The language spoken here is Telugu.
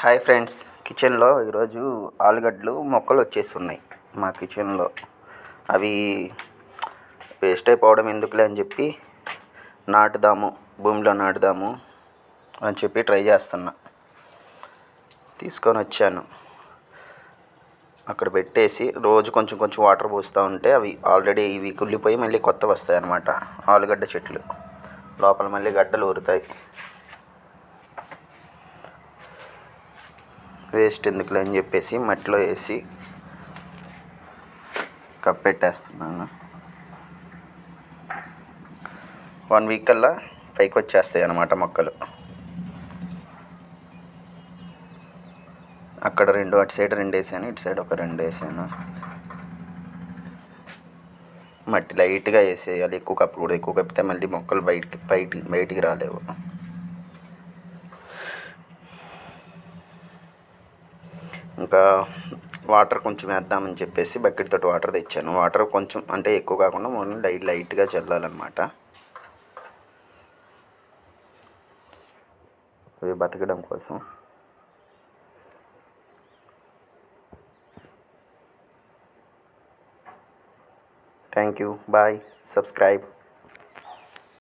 హాయ్ ఫ్రెండ్స్ కిచెన్లో ఈరోజు ఆలుగడ్డలు మొక్కలు వచ్చేస్తున్నాయి మా కిచెన్లో అవి వేస్ట్ అయిపోవడం ఎందుకులే అని చెప్పి నాటుదాము భూమిలో నాటుదాము అని చెప్పి ట్రై చేస్తున్నా. తీసుకొని వచ్చాను. అక్కడ పెట్టేసి రోజు కొంచెం కొంచెం వాటర్ పోస్తూ ఉంటే అవి ఆల్రెడీ ఇవి కుళ్ళిపోయి మళ్ళీ కొత్త వస్తాయి అన్నమాట ఆలుగడ్డ చెట్లు. లోపల మళ్ళీ గడ్డలు ఊరుతాయి. వేస్ట్ ఎందుకులే అని చెప్పేసి మట్టిలో వేసి కప్పెట్టేస్తున్నాను. వన్ వీక్ కల్లా పైకి వచ్చేస్తాయి అన్నమాట మొక్కలు. అక్కడ రెండు అటు సైడ్ రెండు వేసాను ఇటు సైడ్ ఒక రెండు వేసాను. మట్టి లైట్గా వేసేయాలి ఎక్కువ కప్పకూడదు ఎక్కువ కప్పితే మళ్ళీ మొక్కలు బయటికి బయటికి బయటికి రాలేవు. ఇంకా వాటర్ కొంచెం వేద్దామని చెప్పేసి బకెట్ తోటి వాటర్ తెచ్చాను. వాటర్ కొంచెం అంటే ఎక్కువ కాకుండా ఓన్లీ లైట్ లైట్గా చల్లాలన్నమాట. అవి బతకడం కోసం. Thank you bye subscribe